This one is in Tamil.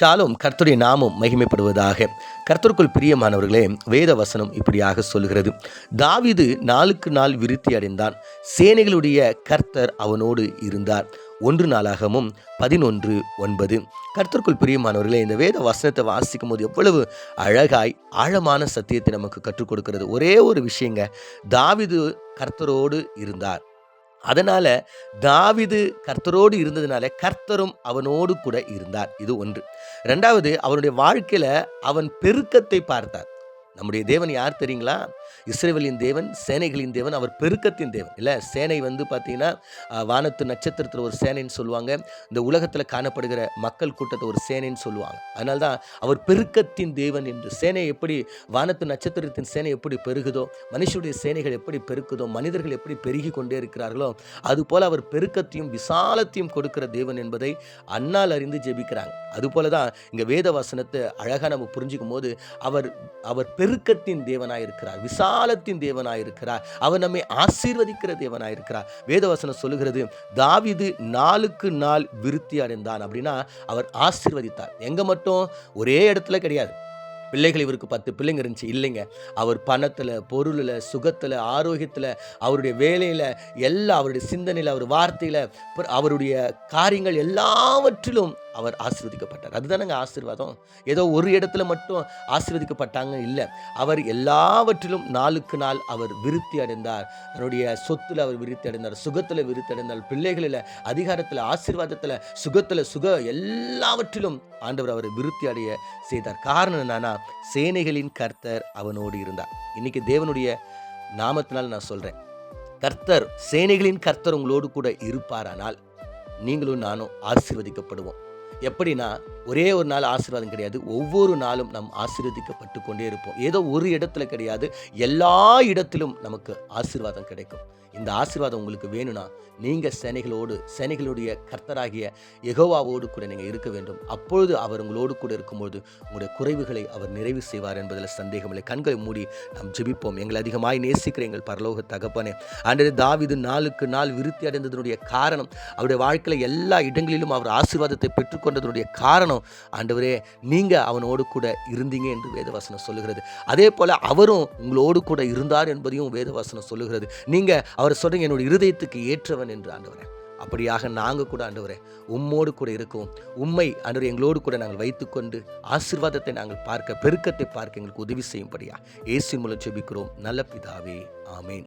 ஷாலும் கர்த்தருடைய நாமம் மகிமைப்படுவதாக. கர்த்தருக்குள் பிரியமானவர்களே வேத வசனம் இப்படியாக சொல்கிறது. தாவிது நாளுக்கு நாள் விருத்தி அடைந்தான். சேனைகளுடைய கர்த்தர் அவனோடு இருந்தார். ஒன்று நாளாகவும் பதினொன்று ஒன்பது. கர்த்தருக்குள் பிரியமானவர்களே இந்த வேத வசனத்தை வாசிக்கும் போது எவ்வளவு அழகாய் ஆழமான சத்தியத்தை நமக்கு கற்றுக் கொடுக்கிறது. ஒரே ஒரு விஷயங்க தாவிது கர்த்தரோடு இருந்தார். அதனால தாவிது கர்த்தரோடு இருந்ததுனால கர்த்தரும் அவனோடு கூட இருந்தார். இது ஒன்று. ரெண்டாவது அவனுடைய வாழ்க்கையில் அவன் பெருக்கத்தை பார்த்தார். நம்முடைய தேவன் யார் தெரியுங்களா? இஸ்ரேவலின் தேவன் சேனைகளின் தேவன் அவர் பெருக்கத்தின் தேவன். இல்லை சேனை வந்து பார்த்தீங்கன்னா வானத்து நட்சத்திரத்தில் ஒரு சேனைன்னு சொல்லுவாங்க. இந்த உலகத்தில் காணப்படுகிற மக்கள் கூட்டத்தை ஒரு சேனைன்னு சொல்லுவாங்க. அதனால தான் அவர் பெருக்கத்தின் தேவன் என்று. சேனை எப்படி வானத்து நட்சத்திரத்தின் சேனை எப்படி பெருகுதோ மனுஷனுடைய சேனைகள் எப்படி பெருக்குதோ மனிதர்கள் எப்படி பெருகி கொண்டே இருக்கிறார்களோ அதுபோல் அவர் பெருக்கத்தையும் விசாலத்தையும் கொடுக்கிற தேவன் என்பதை அன்னால் அறிந்து ஜெபிக்கிறாங்க. அதுபோல தான் இங்கே வேத வசனத்தை அழகாக நம்ம புரிஞ்சுக்கும் போது அவர் அவர் பெருக்கத்தின் தேவனாயிருக்கிறார். விசாலத்தின் தேவனாயிருக்கிறார். அவர் நம்மை ஆசீர்வதிக்கிற தேவனாயிருக்கிறார். வேதவசனம் சொல்லுகிறது தாவிது நாளுக்கு நாள் விருத்தி அடைந்தான் அப்படின்னா அவர் ஆசீர்வதித்தார். எங்கே மட்டும்? ஒரே இடத்துல கிடையாது. பிள்ளைகள் இவருக்கு பத்து பிள்ளைங்க இருந்துச்சு. இல்லைங்க. அவர் பணத்தில் பொருளில் சுகத்தில் ஆரோக்கியத்தில் அவருடைய வேலையில் எல்லா அவருடைய சிந்தனையில் அவர் வார்த்தையில் அவருடைய காரியங்கள் எல்லாவற்றிலும் அவர் ஆசீர்வதிக்கப்பட்டார். அதுதானங்க ஆசீர்வாதம்? ஏதோ ஒரு இடத்துல மட்டும் ஆசீர்வதிக்கப்பட்டாங்க இல்லை. அவர் எல்லாவற்றிலும் நாளுக்கு நாள் அவர் விருத்தி அடைந்தார். தன்னுடைய சொத்துல அவர் விருத்தி அடைந்தார். சுகத்தில் விருத்தி அடைந்தார். பிள்ளைகளில் அதிகாரத்தில் ஆசீர்வாதத்தில் சுகத்தில் சுக எல்லாவற்றிலும் ஆண்டவர் அவரை விருத்தி அடைய செய்தார். காரணம் என்னன்னா சேனைகளின் கர்த்தர் அவனோடு இருந்தார். இன்னைக்கு தேவனுடைய நாமத்தினால் நான் சொல்றேன். கர்த்தர் சேனைகளின் கர்த்தர் உங்களோடு கூட இருப்பாரானால் நீங்களும் நானும் ஆசீர்வதிக்கப்படுவோம். எப்படின்னா ஒரே ஒரு நாள் ஆசீர்வாதம் கிடையாது. ஒவ்வொரு நாளும் நாம் ஆசீர்வதிக்கப்பட்டு கொண்டே இருப்போம். ஏதோ ஒரு இடத்துல கிடையாது. எல்லா இடத்திலும் நமக்கு ஆசீர்வாதம் கிடைக்கும். இந்த ஆசீர்வாதம் உங்களுக்கு வேணும்னா நீங்கள் சேனைகளோடு சேனைகளுடைய கர்த்தராகிய எகோவாவோடு கூட நீங்கள் இருக்க வேண்டும். அப்பொழுது அவர் உங்களோடு கூட இருக்கும்போது உங்களுடைய குறைவுகளை அவர் நிறைவு செய்வார் என்பதில் சந்தேகமில்லை கண்களை மூடி நாம் ஜெபிப்போம். எங்களை அதிகமாய் நேசிக்கிற எங்கள் பரலோக தகப்பனே அன்றைய தாவிது நாளுக்கு நாள் விருத்தி அடைந்ததனுடைய காரணம் அவருடைய வாழ்க்கையில் எல்லா இடங்களிலும் அவர் ஆசீர்வாதத்தை பெற்றுக்கொண்டதனுடைய காரணம் ஆண்டவரே நீங்கள் அவனோடு கூட இருந்தீங்க என்று வேதவசனம் சொல்லுகிறது. அதே போல் அவரும் உங்களோடு கூட இருந்தார் என்பதையும் வேதவசனம் சொல்லுகிறது. நீங்கள் அவர் சொல்கிறீங்க என்னோட இருதயத்துக்கு ஏற்றவன் என்று ஆண்டவரே. அப்படியாக நாங்கள் கூட ஆண்டவரே உம்மோடு கூட இருக்கும். உம்மை ஆண்டவர் எங்களோடு கூட நாங்கள் வைத்துக்கொண்டு ஆசீர்வாதத்தை நாங்கள் பார்க்க பெருக்கத்தை பார்க்க எங்களுக்கு உதவி செய்யும்படியா. இயேசுவின் மூலம் செபிக்கிறோம் நல்ல பிதாவே ஆமேன்.